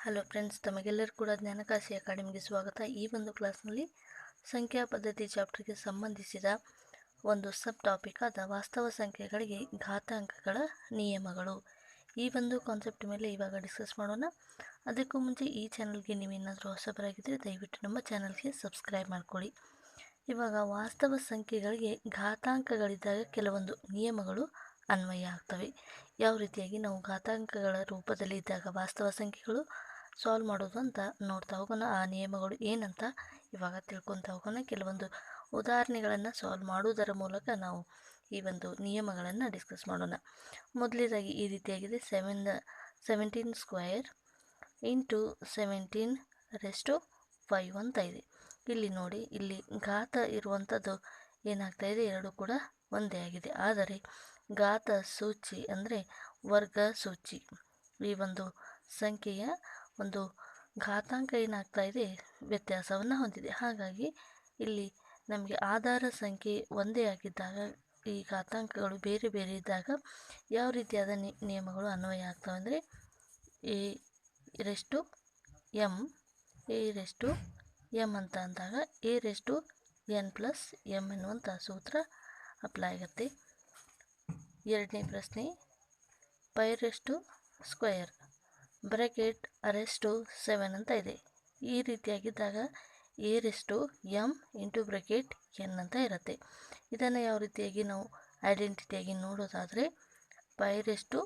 Hello friends ತಮಗೆಲ್ಲರೂ ಕೂಡ ಜ್ಞಾನಕಾಶಿ ಅಕಾಡೆಮಿಗೆ ಸ್ವಾಗತ. ಈ ಒಂದು ಕ್ಲಾಸ್ನಲ್ಲಿ ಸಂಖ್ಯಾ ಪದ್ಧತಿ ಚಾಪ್ಟರ್ಗೆ ಸಂಬಂಧಿಸಿದ ಒಂದು ಸಬ್ ಟಾಪಿಕ್ ಆದ ವಾಸ್ತವ ಸಂಖ್ಯೆಗಳಿಗೆ ಘಾತಾಂಕಗಳ ನಿಯಮಗಳು. ಈ ಒಂದು ಕಾನ್ಸೆಪ್ಟ್ ಮೇಲೆ ಇವಾಗ ಡಿಸ್ಕಸ್ ಮಾಡೋಣ. ಅದಕ್ಕೂ ಮುಂಚೆ ಈ ಚಾನಲ್ಗೆ ನೀವೇನಾದರೂ ಹೊಸಬರಾಗಿದ್ದರೆ ದಯವಿಟ್ಟು ನಮ್ಮ ಚಾನಲ್ಗೆ ಸಬ್ಸ್ಕ್ರೈಬ್ ಮಾಡಿಕೊಳ್ಳಿ. ಇವಾಗ ವಾಸ್ತವ ಸಂಖ್ಯೆಗಳಿಗೆ ಘಾತಾಂಕಗಳಿದ್ದಾಗ ಕೆಲವೊಂದು ನಿಯಮಗಳು ಅನ್ವಯ ಆಗ್ತವೆ. ಯಾವ ರೀತಿಯಾಗಿ? ನಾವು ಘಾತಾಂಕಗಳ ರೂಪದಲ್ಲಿ ಇದ್ದಾಗ ವಾಸ್ತವ ಸಂಖ್ಯೆಗಳು ಸಾಲ್ವ್ ಮಾಡೋದು ಅಂತ ನೋಡ್ತಾ ಹೋಗೋಣ. ಆ ನಿಯಮಗಳು ಏನಂತ ಇವಾಗ ತಿಳ್ಕೊತಾ ಹೋಗೋಣ. ಕೆಲವೊಂದು ಉದಾಹರಣೆಗಳನ್ನು ಸಾಲ್ವ್ ಮಾಡುವುದರ ಮೂಲಕ ನಾವು ಈ ಒಂದು ನಿಯಮಗಳನ್ನು ಡಿಸ್ಕಸ್ ಮಾಡೋಣ. ಮೊದಲನೇದಾಗಿ ಈ ರೀತಿಯಾಗಿದೆ. Seven seventeen square into seventeen raise to five ಅಂತ ಇದೆ. ಇಲ್ಲಿ ನೋಡಿ, ಇಲ್ಲಿ ಘಾತ ಇರುವಂಥದ್ದು ಏನಾಗ್ತಾ ಇದೆ? ಎರಡು ಕೂಡ ಒಂದೇ ಆಗಿದೆ. ಆದರೆ ಘಾತ ಸೂಚಿ ಅಂದರೆ ವರ್ಗ ಸೂಚಿ. ಈ ಒಂದು ಸಂಖ್ಯೆಯ ಒಂದು ಘಾತಾಂಕ ಏನಾಗ್ತಾ ಇದೆ, ವ್ಯತ್ಯಾಸವನ್ನು ಹೊಂದಿದೆ. ಹಾಗಾಗಿ ಇಲ್ಲಿ ನಮಗೆ ಆಧಾರ ಸಂಖ್ಯೆ ಒಂದೇ ಆಗಿದ್ದಾಗ, ಈ ಘಾತಾಂಕಗಳು ಬೇರೆ ಬೇರೆ ಇದ್ದಾಗ ಯಾವ ರೀತಿಯಾದ ನಿಯಮಗಳು ಅನ್ವಯ ಆಗ್ತವೆ ಅಂದರೆ, A raise to M A raise to M ಅಂತ ಅಂದಾಗ, A raise to N plus M ಎನ್ನುವಂಥ ಸೂತ್ರ ಅಪ್ಲೈ ಆಗುತ್ತೆ. ಎರಡನೇ ಪ್ರಶ್ನೆ five raise to square bracket A raise to seven ಅಂತ ಇದೆ. ಈ ರೀತಿಯಾಗಿದ್ದಾಗ A raise to M into bracket N ಅಂತ ಇರುತ್ತೆ. ಇದನ್ನು ಯಾವ ರೀತಿಯಾಗಿ ನಾವು ಐಡೆಂಟಿಟಿಯಾಗಿ ನೋಡೋದಾದರೆ five raise to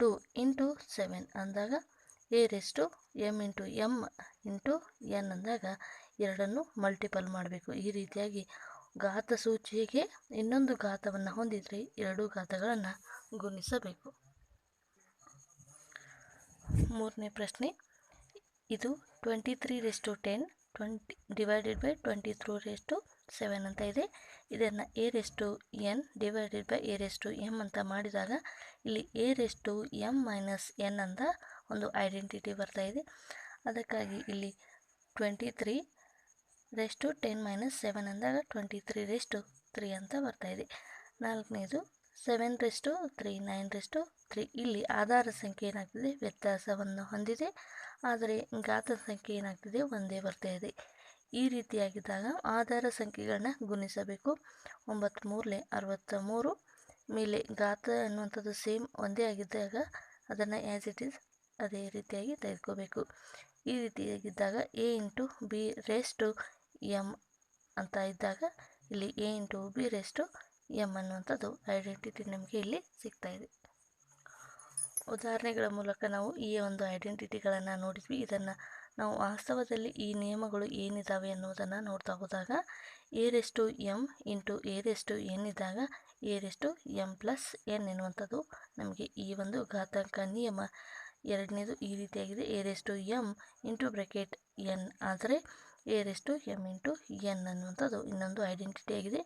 two into seven ಅಂದಾಗ A raise to M into M into N ಅಂದಾಗ ಎರಡನ್ನು ಮಲ್ಟಿಪಲ್ ಮಾಡಬೇಕು. ಈ ರೀತಿಯಾಗಿ ಘಾತ ಸೂಚಿಗೆ ಇನ್ನೊಂದು ಘಾತವನ್ನು ಹೊಂದಿದರೆ ಎರಡೂ ಘಾತಗಳನ್ನು ಗುಣಿಸಬೇಕು. ಮೂರನೇ ಪ್ರಶ್ನೆ. ಇದು twenty three raise to ten twenty divided by twenty three raise to seven ಅಂತ ಇದೆ. ಇದನ್ನು A raise to N divided by A raise to M ಅಂತ ಮಾಡಿದಾಗ ಇಲ್ಲಿ A raise to M minus N ಅಂತ ಒಂದು ಐಡೆಂಟಿಟಿ ಬರ್ತಾ ಇದೆ. ಅದಕ್ಕಾಗಿ ಇಲ್ಲಿ twenty three raise to ten minus seven ಅಂದಾಗ twenty three raise to three ಅಂತ ಬರ್ತಾ ಇದೆ. ನಾಲ್ಕನೇದು seven raise to three nine raise to three ಇಲ್ಲಿ ಆಧಾರ ಸಂಖ್ಯೆ ಏನಾಗ್ತಿದೆ? ವ್ಯತ್ಯಾಸವನ್ನು ಹೊಂದಿದೆ. ಆದರೆ ಗಾತ್ರ ಸಂಖ್ಯೆ ಏನಾಗ್ತಿದೆ? ಒಂದೇ ಬರ್ತಾ ಇದೆ. ಈ ರೀತಿಯಾಗಿದ್ದಾಗ ಆಧಾರ ಸಂಖ್ಯೆಗಳನ್ನ ಗುಣಿಸಬೇಕು. ಒಂಬತ್ತು ಮೂರಲೆ ಅರವತ್ತ ಮೂರು ಮೇಲೆ ಗಾತ್ರ ಅನ್ನುವಂಥದ್ದು ಸೇಮ್ ಒಂದೇ ಆಗಿದ್ದಾಗ ಅದನ್ನು ಆ್ಯಸ್ ಇಟ್ ಈಸ್ ಅದೇ ರೀತಿಯಾಗಿ ತೆಗೆದುಕೋಬೇಕು. ಈ ರೀತಿಯಾಗಿದ್ದಾಗ A into B raise to M ಅಂತ ಇದ್ದಾಗ ಇಲ್ಲಿ A into B raise to M ಅನ್ನುವಂಥದ್ದು ಐಡೆಂಟಿಟಿ ನಮಗೆ ಇಲ್ಲಿ ಸಿಗ್ತಾ ಇದೆ. ಉದಾಹರಣೆಗಳ ಮೂಲಕ ನಾವು ಈ ಒಂದು ಐಡೆಂಟಿಟಿಗಳನ್ನು ನೋಡಿದ್ವಿ. ಇದನ್ನು ನಾವು ವಾಸ್ತವದಲ್ಲಿ ಈ ನಿಯಮಗಳು ಏನಿದ್ದಾವೆ ಅನ್ನೋದನ್ನು ನೋಡ್ತಾ ಹೋದಾಗ A raise to M into A raise to N ಇದ್ದಾಗ ಏರೆಷ್ಟು ಎಂ ಪ್ಲಸ್ ಎನ್ ಎನ್ನುವಂಥದ್ದು ನಮಗೆ ಈ ಒಂದು ಘಾತಾಂಕ ನಿಯಮ ಎರಡನೇದು ಈ ರೀತಿಯಾಗಿದೆ. A raise to M into bracket N ಆದರೆ ಏರೆಷ್ಟು ಎಂ ಇಂಟು ಎನ್ ಅನ್ನುವಂಥದ್ದು ಇನ್ನೊಂದು ಐಡೆಂಟಿಟಿ ಆಗಿದೆ.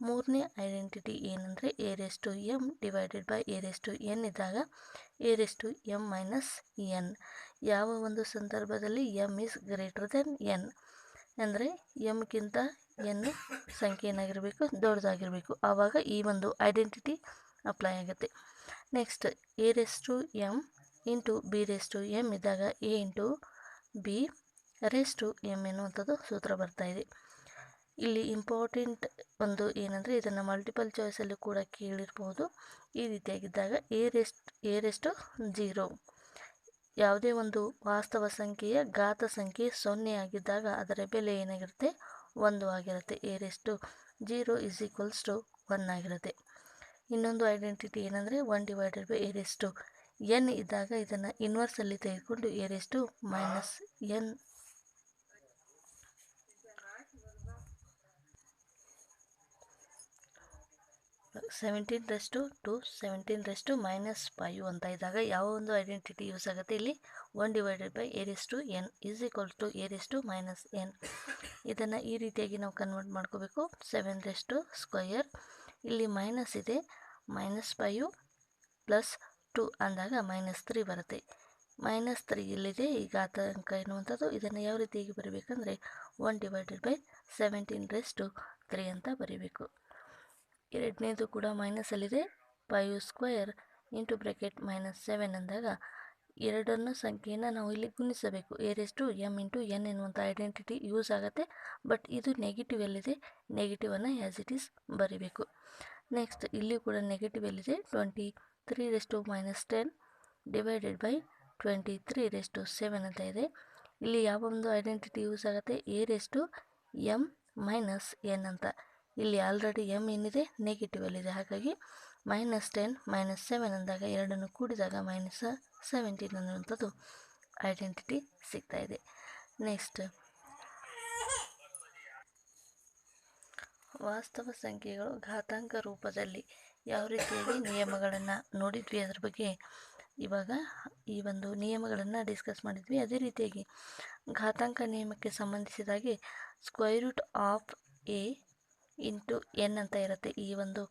ಮೂರನೇ ಐಡೆಂಟಿಟಿ ಏನಂದರೆ A raise to M divided by A raise to N ಇದ್ದಾಗ A raise to M minus N ಯಾವ ಒಂದು ಸಂದರ್ಭದಲ್ಲಿ M is greater than N ಅಂದರೆ ಎಮ್ಗಿಂತ ಎನ್ ಸಂಖ್ಯೆ ಏನಾಗಿರಬೇಕು? ದೊಡ್ಡದಾಗಿರಬೇಕು. ಆವಾಗ ಈ ಒಂದು ಐಡೆಂಟಿಟಿ ಅಪ್ಲೈ ಆಗುತ್ತೆ. Next A raise to M into B raise to M ಇದ್ದಾಗ A into B raise to M ಎನ್ನುವಂಥದ್ದು ಸೂತ್ರ ಬರ್ತಾಯಿದೆ ಇಲ್ಲಿ ಇಂಪಾರ್ಟೆಂಟ್ ಒಂದು ಏನಂದರೆ ಇದನ್ನು ಮಲ್ಟಿಪಲ್ ಚಾಯ್ಸಲ್ಲಿ ಕೂಡ ಕೇಳಿರ್ಬೋದು. ಈ ರೀತಿಯಾಗಿದ್ದಾಗ A raise to raise to A raise to zero ಯಾವುದೇ ಒಂದು ವಾಸ್ತವ ಸಂಖ್ಯೆಯ ಘಾತ ಸಂಖ್ಯೆ ಸೊನ್ನೆ ಆಗಿದ್ದಾಗ ಅದರ ಬೆಲೆ ಏನಾಗಿರುತ್ತೆ? ಒಂದು ಆಗಿರುತ್ತೆ. A raise to raise to zero is equals to one ಆಗಿರುತ್ತೆ. ಇನ್ನೊಂದು ಐಡೆಂಟಿಟಿ ಏನಂದರೆ one divided by A raise to raise to N ಇದ್ದಾಗ ಇದನ್ನು ಇನ್ವರ್ಸಲ್ಲಿ ತೆಗೆದುಕೊಂಡು A raise to raise to minus N seventeen raise to two seventeen raise to minus five ಅಂತ. ಇದ್ದಾಗ ಯಾವ ಒಂದು ಐಡೆಂಟಿಟಿ ಯೂಸ್ ಆಗುತ್ತೆ ಇಲ್ಲಿ? One divided by A raise to N is equal to A raise to minus N ಇದನ್ನು ಈ ರೀತಿಯಾಗಿ ನಾವು ಕನ್ವರ್ಟ್ ಮಾಡ್ಕೋಬೇಕು. ಸೆವೆನ್ ರೆಸ್ಟು ಸ್ಕ್ವಯರ್ ಇಲ್ಲಿ ಮೈನಸ್ ಇದೆ. ಮೈನಸ್ ಫೈವ್ ಪ್ಲಸ್ ಟು ಅಂದಾಗ ಮೈನಸ್ ತ್ರೀ ಬರುತ್ತೆ. ಮೈನಸ್ ತ್ರೀ ಇಲ್ಲಿದೆ. ಈಗ ಆತಂಕ ಎನ್ನುವಂಥದ್ದು ಇದನ್ನು ಯಾವ ರೀತಿಯಾಗಿ ಬರೀಬೇಕಂದ್ರೆ one divided by seventeen raise to three ಅಂತ ಬರೀಬೇಕು. ಎರಡನೇದು ಕೂಡ ಮೈನಸಲ್ಲಿದೆ five square into bracket minus seven ಅಂದಾಗ ಎರಡನ್ನು ಸಂಖ್ಯೆಯನ್ನು ನಾವು ಇಲ್ಲಿ ಗುಣಿಸಬೇಕು. A raise to M into N ಎನ್ನುವಂಥ ಐಡೆಂಟಿಟಿ ಯೂಸ್ ಆಗುತ್ತೆ. ಬಟ್ ಇದು ನೆಗೆಟಿವ್ ಎಲ್ಲಿದೆ ನೆಗೆಟಿವನ್ನು ಆ್ಯಸ್ ಇಟ್ ಈಸ್ ಬರಿಬೇಕು. ನೆಕ್ಸ್ಟ್ ಇಲ್ಲಿ ಕೂಡ ನೆಗೆಟಿವ್ ಎಲ್ಲಿದೆ twenty three raise to minus ten divided by twenty three raise to seven ಅಂತ ಇದೆ. ಇಲ್ಲಿ ಯಾವ ಒಂದು ಐಡೆಂಟಿಟಿ ಯೂಸ್ ಆಗುತ್ತೆ? A raise to M minus N ಅಂತ. ಇಲ್ಲಿ ಆಲ್ರೆಡಿ ಎಂ ಏನಿದೆ? ನೆಗೆಟಿವ್ ಅಲ್ಲಿದೆ. ಹಾಗಾಗಿ ಮೈನಸ್ ಟೆನ್ ಮೈನಸ್ ಸೆವೆನ್ ಅಂದಾಗ ಎರಡನ್ನು ಕೂಡಿದಾಗ ಮೈನಸ್ ಸೆವೆಂಟೀನ್ ಅನ್ನುವಂಥದ್ದು ಐಡೆಂಟಿಟಿ ಸಿಗ್ತಾ ಇದೆ. ನೆಕ್ಸ್ಟ್ ವಾಸ್ತವ ಸಂಖ್ಯೆಗಳು ಘಾತಾಂಕ ರೂಪದಲ್ಲಿ ಯಾವ ರೀತಿಯಾಗಿ ನಿಯಮಗಳನ್ನು ನೋಡಿದ್ವಿ ಅದ್ರ ಬಗ್ಗೆ ಇವಾಗ ಈ ಒಂದು ನಿಯಮಗಳನ್ನು ಡಿಸ್ಕಸ್ ಮಾಡಿದ್ವಿ. ಅದೇ ರೀತಿಯಾಗಿ ಘಾತಾಂಕ ನಿಯಮಕ್ಕೆ ಸಂಬಂಧಿಸಿದಾಗೆ square root of A into N ಅಂತ ಇರುತ್ತೆ. ಈ ಒಂದು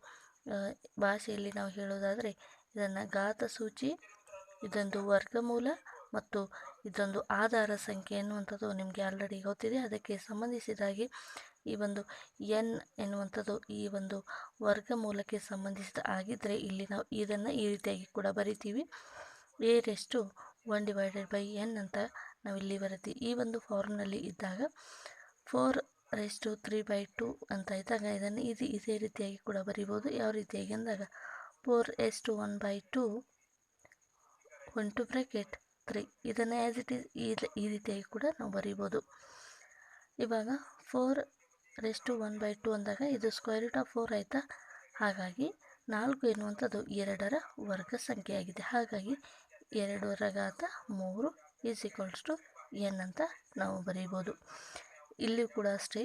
ಭಾಷೆಯಲ್ಲಿ ನಾವು ಹೇಳೋದಾದರೆ ಇದನ್ನು ಘಾತ ಸೂಚಿ ಇದೊಂದು ವರ್ಗಮೂಲ ಮತ್ತು ಇದೊಂದು ಆಧಾರ ಸಂಖ್ಯೆ ಎನ್ನುವಂಥದ್ದು ನಿಮಗೆ ಆಲ್ರೆಡಿ ಗೊತ್ತಿದೆ. ಅದಕ್ಕೆ ಸಂಬಂಧಿಸಿದಾಗಿ ಈ ಒಂದು ಎನ್ ಎನ್ನುವಂಥದ್ದು ಈ ಒಂದು ವರ್ಗಮೂಲಕ್ಕೆ ಸಂಬಂಧಿಸಿದ ಆಗಿದ್ದರೆ ಇಲ್ಲಿ ನಾವು ಇದನ್ನು ಈ ರೀತಿಯಾಗಿ ಕೂಡ ಬರಿತೀವಿ. A raised to one divided by n ಅಂತ ನಾವಿಲ್ಲಿ ಬರಿತೀವಿ. ಈ ಒಂದು ಫಾರ್ಮ್ನಲ್ಲಿ ಇದ್ದಾಗ four raised to three by two ಅಂತ ಇದ್ದಾಗ ಇದನ್ನು ಇದು ಇದೇ ರೀತಿಯಾಗಿ ಕೂಡ ಬರಿಬೋದು. ಯಾವ ರೀತಿಯಾಗಿ ಅಂದಾಗ four S to one by two one to bracket three ಇದನ್ನು ಆ್ಯಸ್ ಇಟ್ ಈಸ್ ಈ ಈ ರೀತಿಯಾಗಿ ಕೂಡ ನಾವು ಬರಿಬೋದು. ಇವಾಗ four raised to one by two ಅಂದಾಗ ಇದು ಸ್ಕ್ವೇರ್ ರೂಟ್ ಆಫ್ ಫೋರ್ ಆಯಿತಾ? ಹಾಗಾಗಿ ನಾಲ್ಕು ಎನ್ನುವಂಥದ್ದು ಎರಡರ ವರ್ಗ ಸಂಖ್ಯೆಯಾಗಿದೆ. ಹಾಗಾಗಿ ಎರಡರ ಘಾತ ಮೂರು ಈಸ್ ಈಕ್ವಲ್ಸ್ ಟು ಎನ್ ಅಂತ ನಾವು ಬರೀಬೋದು. ಇಲ್ಲಿಯೂ ಕೂಡ ಅಷ್ಟೇ.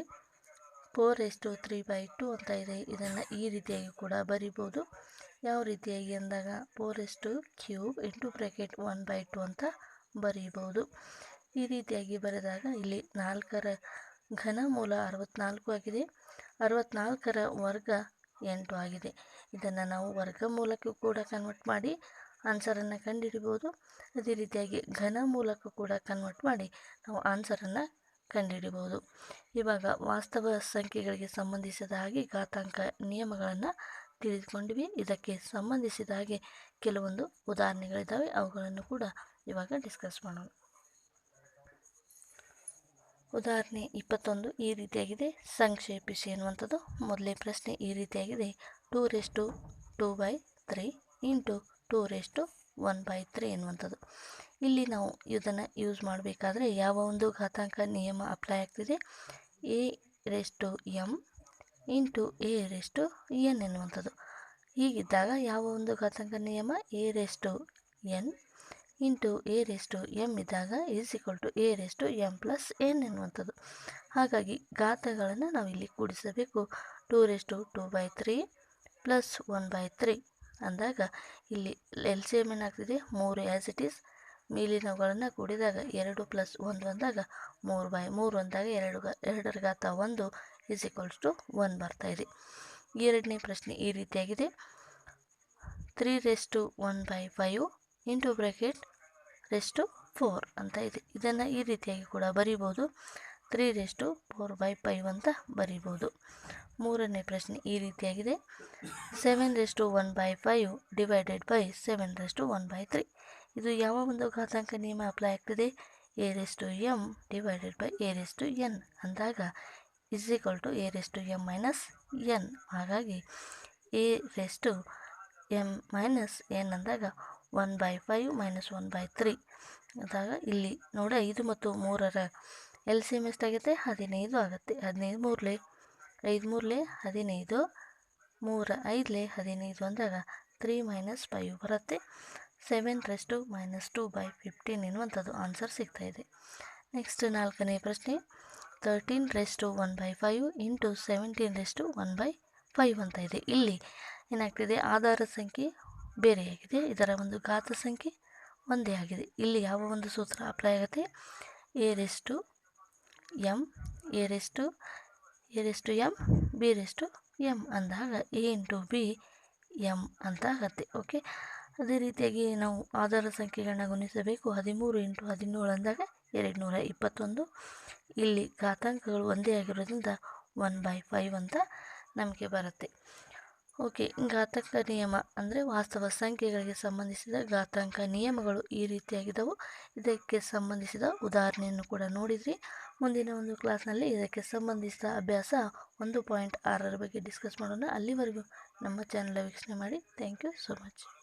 Four S to three by two ಅಂತ ಇದೆ. ಇದನ್ನು ಈ ರೀತಿಯಾಗಿ ಕೂಡ ಬರಿಬೋದು. ಯಾವ ರೀತಿಯಾಗಿ ಅಂದಾಗ four S to cube into bracket one by two ಅಂತ ಬರೀಬೋದು. ಈ ರೀತಿಯಾಗಿ ಬರೆದಾಗ ಇಲ್ಲಿ ನಾಲ್ಕರ ಘನ ಮೂಲ ಅರವತ್ನಾಲ್ಕು ಆಗಿದೆ. ಅರವತ್ನಾಲ್ಕರ ವರ್ಗ ಎಂಟು ಆಗಿದೆ. ಇದನ್ನು ನಾವು ವರ್ಗ ಮೂಲಕ್ಕೂ ಕೂಡ ಕನ್ವರ್ಟ್ ಮಾಡಿ ಆನ್ಸರನ್ನು ಕಂಡುಹಿಡಿಬೋದು ಅದೇ ರೀತಿಯಾಗಿ ಘನ ಮೂಲಕ್ಕೂ ಕೂಡ ಕನ್ವರ್ಟ್ ಮಾಡಿ ನಾವು ಆನ್ಸರನ್ನು ಕಂಡುಹಿಡಿಬೋದು ಇವಾಗ ವಾಸ್ತವ ಸಂಖ್ಯೆಗಳಿಗೆ ಸಂಬಂಧಿಸಿದ ಹಾಗೆ ಘಾತಾಂಕ ನಿಯಮಗಳನ್ನು ತಿಳಿದುಕೊಂಡಿವಿ. ಇದಕ್ಕೆ ಸಂಬಂಧಿಸಿದ ಹಾಗೆ ಕೆಲವೊಂದು ಉದಾಹರಣೆಗಳಿದ್ದಾವೆ ಅವುಗಳನ್ನು ಕೂಡ ಇವಾಗ ಡಿಸ್ಕಸ್ ಮಾಡೋಣ. ಉದಾಹರಣೆ ಇಪ್ಪತ್ತೊಂದು ಈ ರೀತಿಯಾಗಿದೆ. ಸಂಕ್ಷೇಪಿಸಿ ಎನ್ನುವಂಥದ್ದು. ಮೊದಲೇ ಪ್ರಶ್ನೆ ಈ ರೀತಿಯಾಗಿದೆ. Two raise to two by three into two raise to one by three ಎನ್ನುವಂಥದ್ದು. ಇಲ್ಲಿ ನಾವು ಇದನ್ನು ಯೂಸ್ ಮಾಡಬೇಕಾದ್ರೆ ಯಾವ ಒಂದು ಘಾತಾಂಕ ನಿಯಮ ಅಪ್ಲೈ ಆಗ್ತಿದೆ? A raise to M into A raise to N ಎನ್ನುವಂಥದ್ದು. ಹೀಗಿದ್ದಾಗ ಯಾವ ಒಂದು ಘಾತಾಂಕ ನಿಯಮ? A raise to N into A raise to M ಇದ್ದಾಗ is equal to A raise to M plus N ಎನ್ನುವಂಥದ್ದು. ಹಾಗಾಗಿ ಘಾತಗಳನ್ನು ನಾವು ಇಲ್ಲಿ ಕೂಡಿಸಬೇಕು. Two raise to two by three plus one by three ಅಂದಾಗ ಇಲ್ಲಿ ಎಲ್ ಸಿ ಎಂ ಏನಾಗ್ತಿದೆ? ಮೂರು ಆ್ಯಸ್ ಇಟ್ ಈಸ್ ಮೇಲಿನವುಗಳನ್ನು ಕೂಡಿದಾಗ ಎರಡು ಪ್ಲಸ್ ಒಂದು ಅಂದಾಗ ಮೂರು ಬೈ ಮೂರು ಅಂದಾಗ ಎರಡು ಎರಡರ ಘಾತ ಒಂದು ಈಸ್ ಈಕ್ವಲ್ಸ್ ಟು ಒನ್ ಬರ್ತಾ ಇದೆ. ಎರಡನೇ ಪ್ರಶ್ನೆ ಈ ರೀತಿಯಾಗಿದೆ. Three raise to one by five into bracket raise to four ಅಂತ ಇದೆ. ಇದನ್ನು ಈ ರೀತಿಯಾಗಿ ಕೂಡ ಬರೀಬೋದು. Three raised to four by five ಅಂತ ಬರೀಬೋದು. ಮೂರನೇ ಪ್ರಶ್ನೆ ಈ ರೀತಿಯಾಗಿದೆ. Seven raise to one by five divided by seven raise to one by three ಇದು ಯಾವ ಒಂದು ಘಾತಾಂಕ ನಿಯಮ ಅಪ್ಲೈ ಆಗ್ತದೆ? A raise to M divided by A raise to N ಅಂದಾಗ is equal to A raised to m minus n ಹಾಗಾಗಿ a raised to m minus n ಅಂದಾಗ one by five minus one by three ಅಂದಾಗ ಇಲ್ಲಿ ನೋಡಿ ಐದು ಮತ್ತು ಮೂರರ L C M ಎಷ್ಟಾಗುತ್ತೆ ಹದಿನೈದು ಆಗುತ್ತೆ. ಹದಿನೈದು ಮೂರಲೆ. ಐದು ಮೂರಲೆ ಹದಿನೈದು. ಮೂರ ಐದಲೆ ಹದಿನೈದು ಅಂದಾಗ ತ್ರೀ ಮೈನಸ್ ಫೈವ್ ಬರುತ್ತೆ. Seven raise to minus two by fifteen ಎನ್ನುವಂಥದ್ದು ಆನ್ಸರ್ ಸಿಗ್ತಾ ಇದೆ. ನೆಕ್ಸ್ಟ್ ನಾಲ್ಕನೇ ಪ್ರಶ್ನೆ thirteen raise to one by five into seventeen raise to one by five ಅಂತ ಇದೆ. ಇಲ್ಲಿ ಏನಾಗ್ತಿದೆ? ಆಧಾರ ಸಂಖ್ಯೆ ಬೇರೆಯಾಗಿದೆ ಇದರ ಒಂದು ಘಾತ ಸಂಖ್ಯೆ ಒಂದೇ ಆಗಿದೆ. ಇಲ್ಲಿ ಯಾವ ಒಂದು ಸೂತ್ರ ಅಪ್ಲೈ ಆಗುತ್ತೆ? A raise to M A raise to, A raise to M B raise to M ಅಂದಾಗ ಎ ಇಂಟು ಬಿ ಎಂ ಅಂತ ಆಗತ್ತೆ. ಓಕೆ? ಅದೇ ರೀತಿಯಾಗಿ ನಾವು ಆಧಾರ ಸಂಖ್ಯೆಗಳನ್ನ ಗುಣಿಸಬೇಕು. ಹದಿಮೂರು ಇಂಟು ಹದಿನೇಳು ಅಂದಾಗ ಎರಡು ನೂರ ಇಪ್ಪತ್ತೊಂದು. ಇಲ್ಲಿ ಘಾತಾಂಕಗಳು ಒಂದೇ ಆಗಿರೋದ್ರಿಂದ ಒನ್ ಬೈ ಫೈವ್ ಅಂತ ನಮಗೆ ಬರುತ್ತೆ. ಓಕೆ, ಘಾತಕ ನಿಯಮ ಅಂದರೆ ವಾಸ್ತವ ಸಂಖ್ಯೆಗಳಿಗೆ ಸಂಬಂಧಿಸಿದ ಘಾತಾಂಕ ನಿಯಮಗಳು ಈ ರೀತಿಯಾಗಿದ್ದವು ಇದಕ್ಕೆ ಸಂಬಂಧಿಸಿದ ಉದಾಹರಣೆಯನ್ನು ಕೂಡ ನೋಡಿದ್ರಿ. ಮುಂದಿನ ಒಂದು ಕ್ಲಾಸ್ನಲ್ಲಿ ಇದಕ್ಕೆ ಸಂಬಂಧಿಸಿದ ಅಭ್ಯಾಸ ಒಂದು ಪಾಯಿಂಟ್ ಆರರ ಬಗ್ಗೆ ಡಿಸ್ಕಸ್ ಮಾಡೋಣ. ಅಲ್ಲಿವರೆಗೂ ನಮ್ಮ ಚಾನಲ್ ವೀಕ್ಷಣೆ ಮಾಡಿ. Thank you so much